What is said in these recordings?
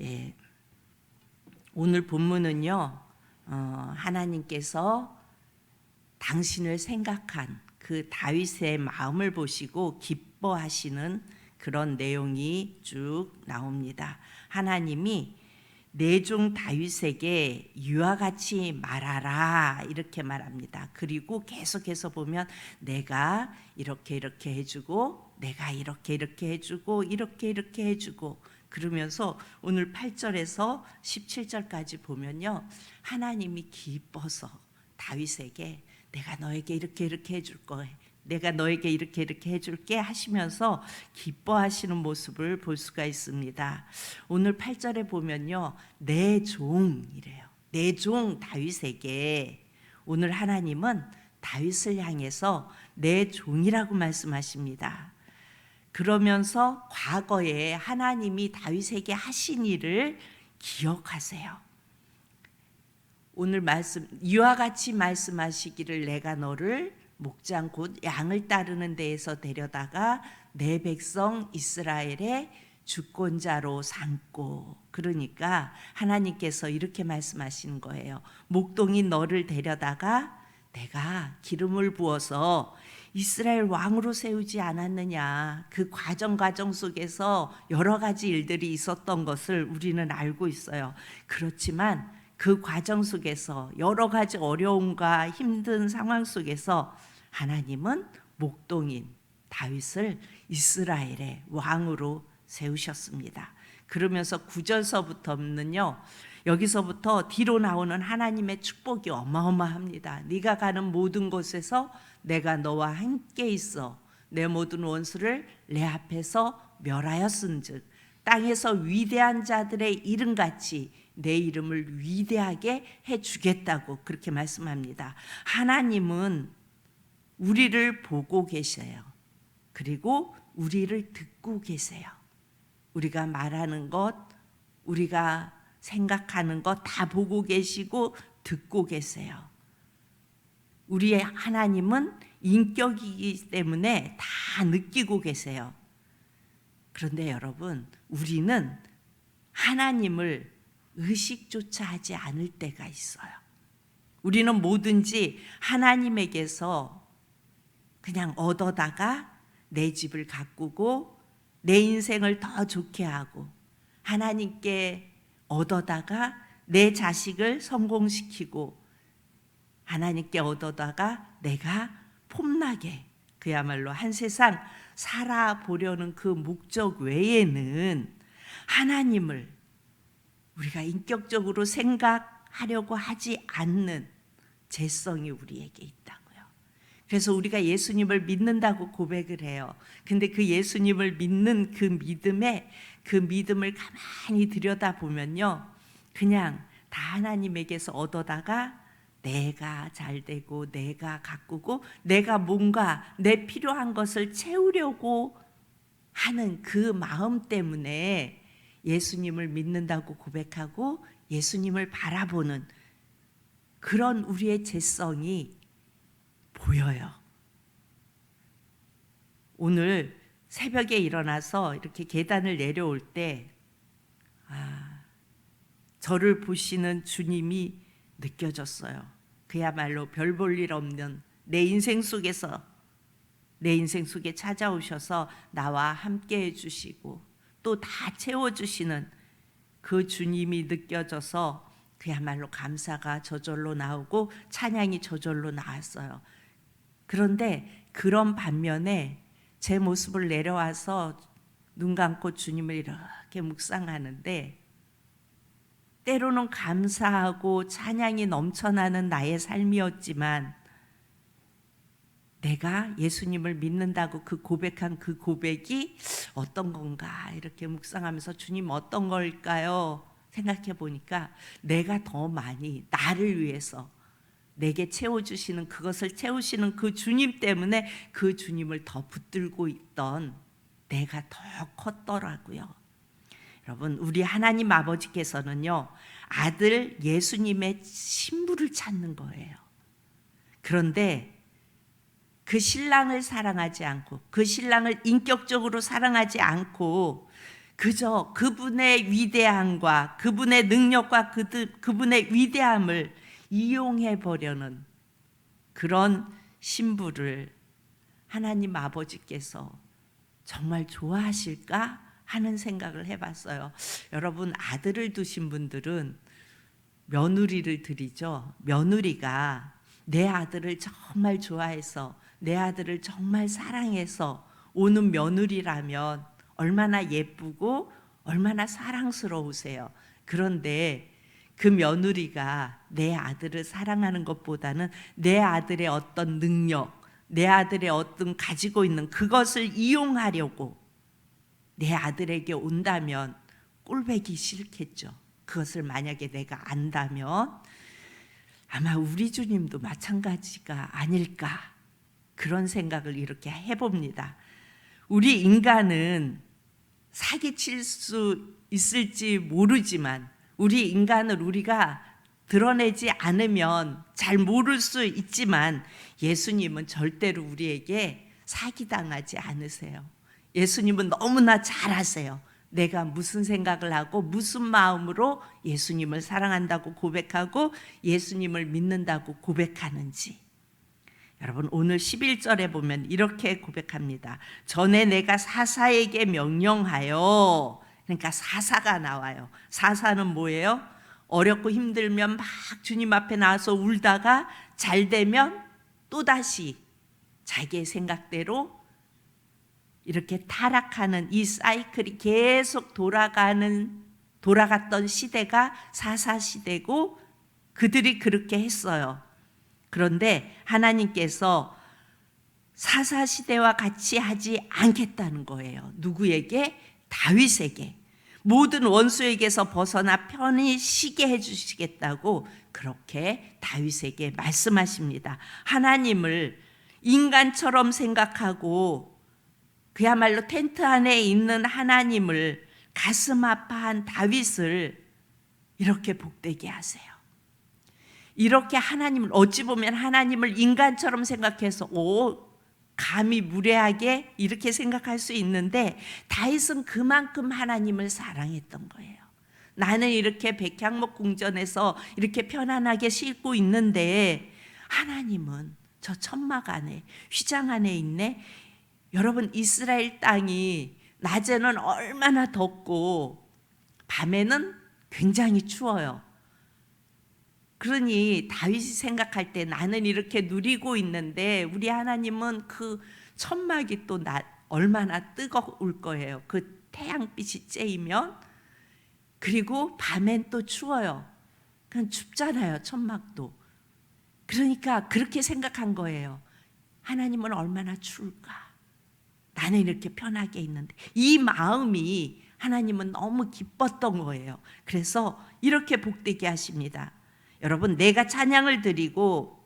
예, 오늘 본문은요, 어, 하나님께서 당신을 생각한 그 다윗의 마음을 보시고 기뻐하시는 그런 내용이 쭉 나옵니다. 하나님이 내종 다윗에게 이와 같이 말하라 이렇게 말합니다. 그리고 계속해서 보면 내가 이렇게 이렇게 해주고 내가 이렇게 이렇게 해주고 이렇게 이렇게 해주고 그러면서 오늘 8절에서 17절까지 보면요. 하나님이 기뻐서 다윗에게 내가 너에게 이렇게 이렇게 해줄 거야. 내가 너에게 이렇게 이렇게 해줄게 하시면서 기뻐하시는 모습을 볼 수가 있습니다. 오늘 8절에 보면요. 내 종이래요. 내 종 다윗에게 오늘 하나님은 다윗을 향해서 내 종이라고 말씀하십니다. 그러면서 과거에 하나님이 다윗에게 하신 일을 기억하세요. 오늘 말씀 이와 같이 말씀하시기를 내가 너를 목장 곧 양을 따르는 데에서 데려다가 내 백성 이스라엘의 주권자로 삼고 그러니까 하나님께서 이렇게 말씀하시는 거예요. 목동이 너를 데려다가 내가 기름을 부어서 이스라엘 왕으로 세우지 않았느냐. 그 과정 과정 속에서 여러 가지 일들이 있었던 것을 우리는 알고 있어요. 그렇지만 그 과정 속에서 여러 가지 어려움과 힘든 상황 속에서 하나님은 목동인 다윗을 이스라엘의 왕으로 세우셨습니다. 그러면서 구절서부터는요. 여기서부터 뒤로 나오는 하나님의 축복이 어마어마합니다. 네가 가는 모든 곳에서 내가 너와 함께 있어 내 모든 원수를 내 앞에서 멸하였은즉 땅에서 위대한 자들의 이름같이 내 이름을 위대하게 해 주겠다고 그렇게 말씀합니다. 하나님은 우리를 보고 계셔요. 그리고 우리를 듣고 계세요. 우리가 말하는 것, 우리가 생각하는 것다 보고 계시고 듣고 계세요. 우리의 하나님은 인격이기 때문에 다 느끼고 계세요. 그런데 여러분, 우리는 하나님을 의식조차 하지 않을 때가 있어요. 우리는 뭐든지 하나님에게서 그냥 얻어다가 내 집을 가꾸고 내 인생을 더 좋게 하고 하나님께 얻어다가 내 자식을 성공시키고 하나님께 얻어다가 내가 폼나게 그야말로 한 세상 살아보려는 그 목적 외에는 하나님을 우리가 인격적으로 생각하려고 하지 않는 재성이 우리에게 있다고요. 그래서 우리가 예수님을 믿는다고 고백을 해요. 근데 그 예수님을 믿는 그 믿음에 그 믿음을 가만히 들여다보면요. 그냥 다 하나님에게서 얻어다가 내가 잘 되고 내가 가꾸고 내가 뭔가 내 필요한 것을 채우려고 하는 그 마음 때문에 예수님을 믿는다고 고백하고 예수님을 바라보는 그런 우리의 재성이 보여요. 오늘 새벽에 일어나서 이렇게 계단을 내려올 때, 아, 저를 보시는 주님이 느껴졌어요. 그야말로 별 볼 일 없는 내 인생 속에서 내 인생 속에 찾아오셔서 나와 함께 해주시고 또 다 채워주시는 그 주님이 느껴져서 그야말로 감사가 저절로 나오고 찬양이 저절로 나왔어요. 그런데 그런 반면에 제 모습을 내려와서 눈 감고 주님을 이렇게 묵상하는데 때로는 감사하고 찬양이 넘쳐나는 나의 삶이었지만 내가 예수님을 믿는다고 그 고백한 그 고백이 어떤 건가 이렇게 묵상하면서 주님 어떤 걸까요? 생각해 보니까 내가 더 많이 나를 위해서 내게 채워주시는 그것을 채우시는 그 주님 때문에 그 주님을 더 붙들고 있던 내가 더 컸더라고요. 여러분, 우리 하나님 아버지께서는요, 아들 예수님의 신부를 찾는 거예요. 그런데 그 신랑을 사랑하지 않고, 그 신랑을 인격적으로 사랑하지 않고, 그저 그분의 위대함과 그분의 능력과 그들, 그분의 위대함을 이용해 보려는 그런 신부를 하나님 아버지께서 정말 좋아하실까 하는 생각을 해봤어요. 여러분 아들을 두신 분들은 며느리를 드리죠. 며느리가 내 아들을 정말 좋아해서 내 아들을 정말 사랑해서 오는 며느리라면 얼마나 예쁘고 얼마나 사랑스러우세요. 그런데 그 며느리가 내 아들을 사랑하는 것보다는 내 아들의 어떤 능력, 내 아들의 어떤 가지고 있는 그것을 이용하려고 내 아들에게 온다면 꼴배기 싫겠죠. 그것을 만약에 내가 안다면 아마 우리 주님도 마찬가지가 아닐까 그런 생각을 이렇게 해봅니다. 우리 인간은 사기칠 수 있을지 모르지만 우리 인간을 우리가 드러내지 않으면 잘 모를 수 있지만 예수님은 절대로 우리에게 사기당하지 않으세요. 예수님은 너무나 잘 아세요. 내가 무슨 생각을 하고 무슨 마음으로 예수님을 사랑한다고 고백하고 예수님을 믿는다고 고백하는지. 여러분 오늘 11절에 보면 이렇게 고백합니다. 전에 내가 사사에게 명령하여 그러니까 사사가 나와요. 사사는 뭐예요? 어렵고 힘들면 막 주님 앞에 나와서 울다가 잘 되면 또다시 자기의 생각대로 이렇게 타락하는 이 사이클이 계속 돌아가는 돌아갔던 시대가 사사 시대고 그들이 그렇게 했어요. 그런데 하나님께서 사사 시대와 같이 하지 않겠다는 거예요. 누구에게? 다윗에게. 모든 원수에게서 벗어나 편히 쉬게 해 주시겠다고 그렇게 다윗에게 말씀하십니다. 하나님을 인간처럼 생각하고 그야말로 텐트 안에 있는 하나님을 가슴 아파한 다윗을 이렇게 복되게 하세요. 이렇게 하나님을 어찌 보면 하나님을 인간처럼 생각해서 오 감히 무례하게 이렇게 생각할 수 있는데 다윗은 그만큼 하나님을 사랑했던 거예요. 나는 이렇게 백향목 궁전에서 이렇게 편안하게 쉴고 있는데 하나님은 저 천막 안에 휘장 안에 있네. 여러분 이스라엘 땅이 낮에는 얼마나 덥고 밤에는 굉장히 추워요. 그러니 다윗이 생각할 때 나는 이렇게 누리고 있는데 우리 하나님은 그 천막이 또 나, 얼마나 뜨거울 거예요. 그 태양빛이 쬐이면 그리고 밤엔 또 추워요. 그냥 춥잖아요. 천막도. 그러니까 그렇게 생각한 거예요. 하나님은 얼마나 추울까? 나는 이렇게 편하게 있는데 이 마음이 하나님은 너무 기뻤던 거예요. 그래서 이렇게 복되게 하십니다. 여러분, 내가 찬양을 드리고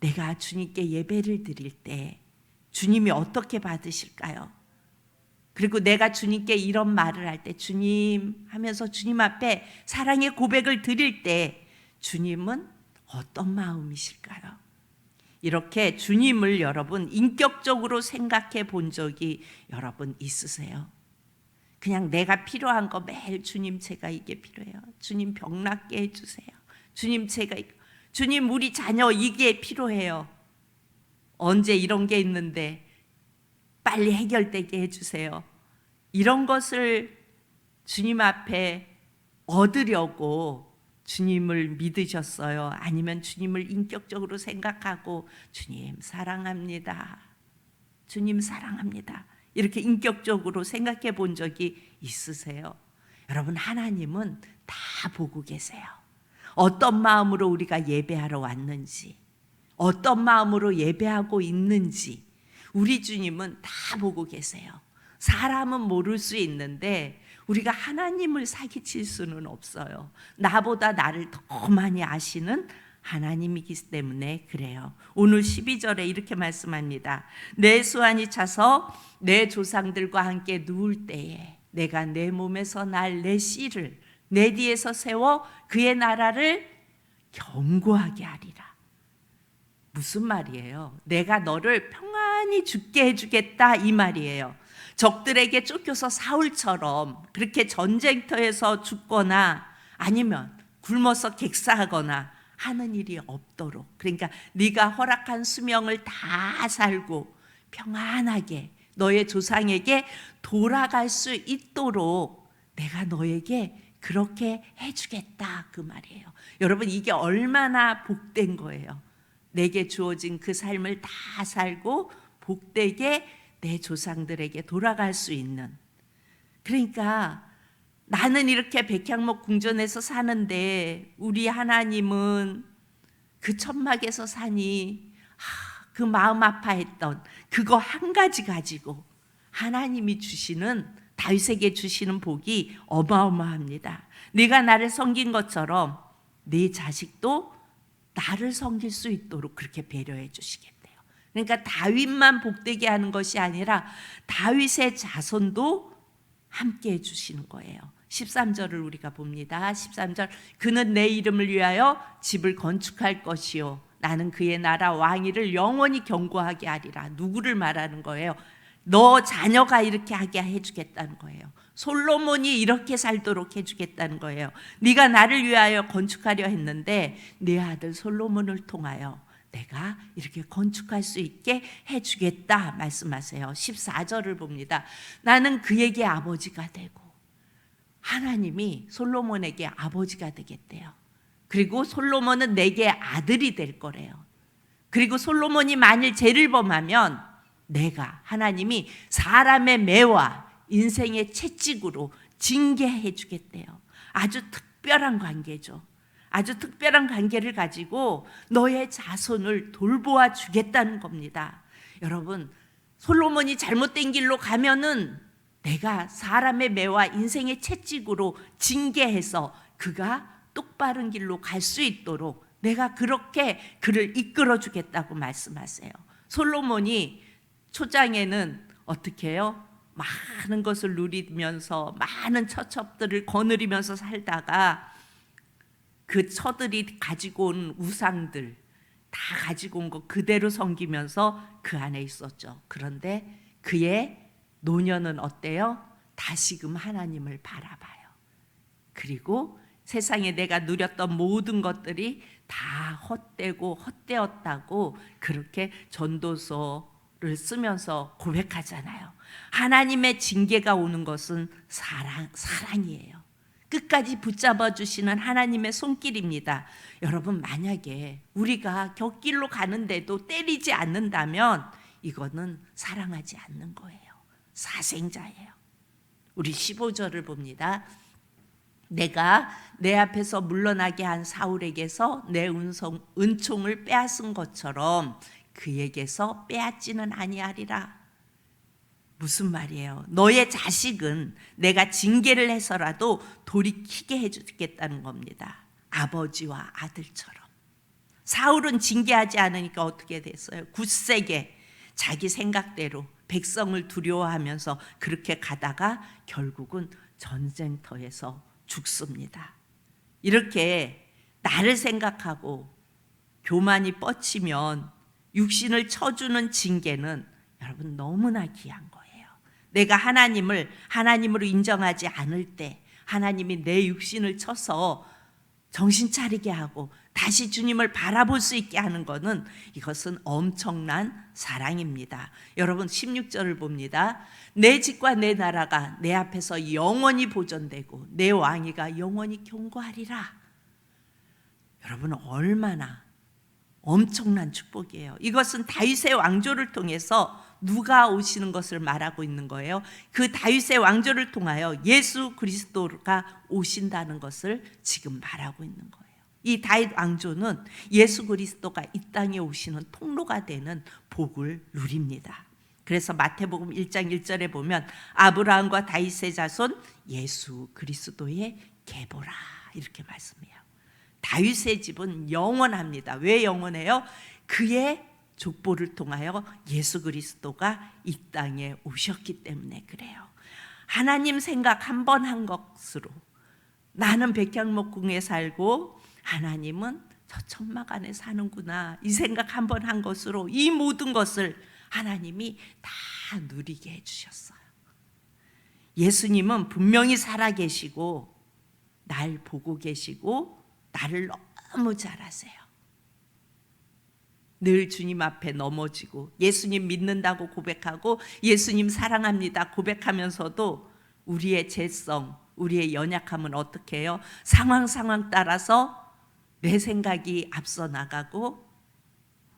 내가 주님께 예배를 드릴 때 주님이 어떻게 받으실까요? 그리고 내가 주님께 이런 말을 할 때 주님 하면서 주님 앞에 사랑의 고백을 드릴 때 주님은 어떤 마음이실까요? 이렇게 주님을 여러분 인격적으로 생각해 본 적이 여러분 있으세요? 그냥 내가 필요한 거 매일 주님 제가 이게 필요해요. 주님 병 낫게 해주세요. 주님 제가 주님 우리 자녀 이게 필요해요. 언제 이런 게 있는데 빨리 해결되게 해주세요. 이런 것을 주님 앞에 얻으려고 주님을 믿으셨어요? 아니면 주님을 인격적으로 생각하고 주님 사랑합니다. 주님 사랑합니다. 이렇게 인격적으로 생각해 본 적이 있으세요? 여러분 하나님은 다 보고 계세요. 어떤 마음으로 우리가 예배하러 왔는지, 어떤 마음으로 예배하고 있는지, 우리 주님은 다 보고 계세요. 사람은 모를 수 있는데, 우리가 하나님을 사기칠 수는 없어요. 나보다 나를 더 많이 아시는 하나님이기 때문에 그래요. 오늘 12절에 이렇게 말씀합니다. 내 수완이 차서 내 조상들과 함께 누울 때에 내가 내 몸에서 날 내 씨를 내 뒤에서 세워 그의 나라를 견고하게 하리라. 무슨 말이에요? 내가 너를 평안히 죽게 해주겠다 이 말이에요. 적들에게 쫓겨서 사울처럼 그렇게 전쟁터에서 죽거나 아니면 굶어서 객사하거나 하는 일이 없도록 그러니까 네가 허락한 수명을 다 살고 평안하게 너의 조상에게 돌아갈 수 있도록 내가 너에게 그렇게 해주겠다 그 말이에요. 여러분 이게 얼마나 복된 거예요. 내게 주어진 그 삶을 다 살고 복되게 내 조상들에게 돌아갈 수 있는. 그러니까 나는 이렇게 백향목 궁전에서 사는데 우리 하나님은 그 천막에서 사니 하, 그 마음 아파했던 그거 한 가지 가지고 하나님이 주시는 다윗에게 주시는 복이 어마어마합니다. 네가 나를 섬긴 것처럼 네 자식도 나를 섬길 수 있도록 그렇게 배려해 주시겠대요. 그러니까 다윗만 복되게 하는 것이 아니라 다윗의 자손도 함께 해 주시는 거예요. 13절을 우리가 봅니다. 13절 그는 내 이름을 위하여 집을 건축할 것이요 나는 그의 나라 왕위를 영원히 경고하게 하리라. 누구를 말하는 거예요? 너 자녀가 이렇게 하게 해 주겠다는 거예요. 솔로몬이 이렇게 살도록 해 주겠다는 거예요. 네가 나를 위하여 건축하려 했는데 내 아들 솔로몬을 통하여 내가 이렇게 건축할 수 있게 해 주겠다 말씀하세요. 14절을 봅니다. 나는 그에게 아버지가 되고 하나님이 솔로몬에게 아버지가 되겠대요. 그리고 솔로몬은 내게 아들이 될 거래요. 그리고 솔로몬이 만일 죄를 범하면 내가 하나님이 사람의 매와 인생의 채찍으로 징계해 주겠대요. 아주 특별한 관계죠. 아주 특별한 관계를 가지고 너의 자손을 돌보아 주겠다는 겁니다. 여러분, 솔로몬이 잘못된 길로 가면은 내가 사람의 매와 인생의 채찍으로 징계해서 그가 똑바른 길로 갈 수 있도록 내가 그렇게 그를 이끌어 주겠다고 말씀하세요. 솔로몬이 초장에는 어떻게 해요? 많은 것을 누리면서 많은 처첩들을 거느리면서 살다가 그 처들이 가지고 온 우상들 다 가지고 온 거 그대로 섬기면서 그 안에 있었죠. 그런데 그의 노년은 어때요? 다시금 하나님을 바라봐요. 그리고 세상에 내가 누렸던 모든 것들이 다 헛되고 헛되었다고 그렇게 전도서 를 쓰면서 고백하잖아요. 하나님의 징계가 오는 것은 사랑, 사랑이에요. 끝까지 붙잡아 주시는 하나님의 손길입니다. 여러분, 만약에 우리가 곁길로 가는데도 때리지 않는다면 이거는 사랑하지 않는 거예요. 사생자예요. 우리 15절을 봅니다. 내가 내 앞에서 물러나게 한 사울에게서 내 은성, 은총을 빼앗은 것처럼 그에게서 빼앗지는 아니하리라. 무슨 말이에요? 너의 자식은 내가 징계를 해서라도 돌이키게 해주겠다는 겁니다. 아버지와 아들처럼. 사울은 징계하지 않으니까 어떻게 됐어요? 굳세게 자기 생각대로 백성을 두려워하면서 그렇게 가다가 결국은 전쟁터에서 죽습니다. 이렇게 나를 생각하고 교만이 뻗치면 육신을 쳐주는 징계는 여러분 너무나 귀한 거예요. 내가 하나님을 하나님으로 인정하지 않을 때 하나님이 내 육신을 쳐서 정신 차리게 하고 다시 주님을 바라볼 수 있게 하는 것은 이것은 엄청난 사랑입니다. 여러분 16절을 봅니다. 내 집과 내 나라가 내 앞에서 영원히 보존되고 내 왕위가 영원히 경고하리라. 여러분 얼마나 엄청난 축복이에요. 이것은 다윗의 왕조를 통해서 누가 오시는 것을 말하고 있는 거예요. 그 다윗의 왕조를 통하여 예수 그리스도가 오신다는 것을 지금 말하고 있는 거예요. 이 다윗 왕조는 예수 그리스도가 이 땅에 오시는 통로가 되는 복을 누립니다. 그래서 마태복음 1장 1절에 보면 아브라함과 다윗의 자손 예수 그리스도의 계보라 이렇게 말씀해요. 다윗의 집은 영원합니다. 왜 영원해요? 그의 족보를 통하여 예수 그리스도가 이 땅에 오셨기 때문에 그래요. 하나님 생각 한 번 한 것으로 나는 백향목궁에 살고 하나님은 저 천막 안에 사는구나 이 생각 한 번 한 것으로 이 모든 것을 하나님이 다 누리게 해주셨어요. 예수님은 분명히 살아 계시고 날 보고 계시고 나를 너무 잘 아세요. 늘 주님 앞에 넘어지고 예수님 믿는다고 고백하고 예수님 사랑합니다 고백하면서도 우리의 죄성, 우리의 연약함은 어떻게 해요? 상황 상황 따라서 내 생각이 앞서 나가고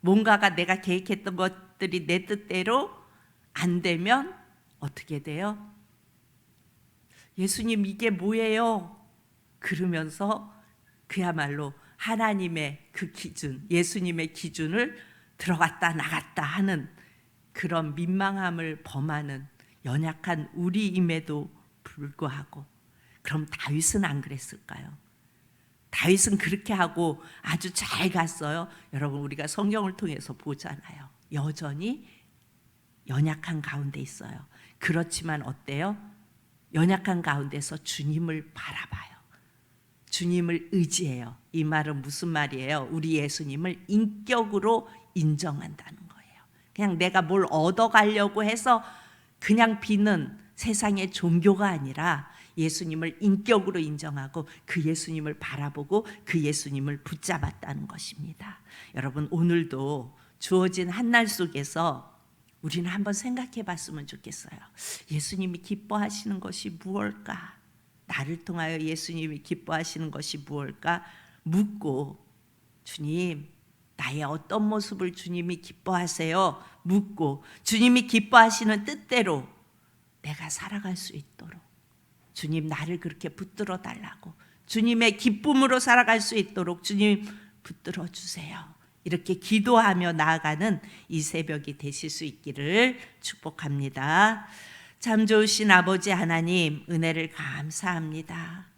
뭔가가 내가 계획했던 것들이 내 뜻대로 안 되면 어떻게 돼요? 예수님 이게 뭐예요? 그러면서 그야말로 하나님의 그 기준, 예수님의 기준을 들어갔다 나갔다 하는 그런 민망함을 범하는 연약한 우리임에도 불구하고 그럼 다윗은 안 그랬을까요? 다윗은 그렇게 하고 아주 잘 갔어요. 여러분 우리가 성경을 통해서 보잖아요. 여전히 연약한 가운데 있어요. 그렇지만 어때요? 연약한 가운데서 주님을 바라봐요. 주님을 의지해요. 이 말은 무슨 말이에요? 우리 예수님을 인격으로 인정한다는 거예요. 그냥 내가 뭘 얻어가려고 해서 그냥 비는 세상의 종교가 아니라 예수님을 인격으로 인정하고 그 예수님을 바라보고 그 예수님을 붙잡았다는 것입니다. 여러분 오늘도 주어진 한 날 속에서 우리는 한번 생각해 봤으면 좋겠어요. 예수님이 기뻐하시는 것이 무엇일까? 나를 통하여 예수님이 기뻐하시는 것이 무엇일까? 묻고 주님 나의 어떤 모습을 주님이 기뻐하세요? 묻고 주님이 기뻐하시는 뜻대로 내가 살아갈 수 있도록 주님 나를 그렇게 붙들어 달라고 주님의 기쁨으로 살아갈 수 있도록 주님 붙들어 주세요. 이렇게 기도하며 나아가는 이 새벽이 되실 수 있기를 축복합니다. 참 좋으신 아버지 하나님 은혜를 감사합니다.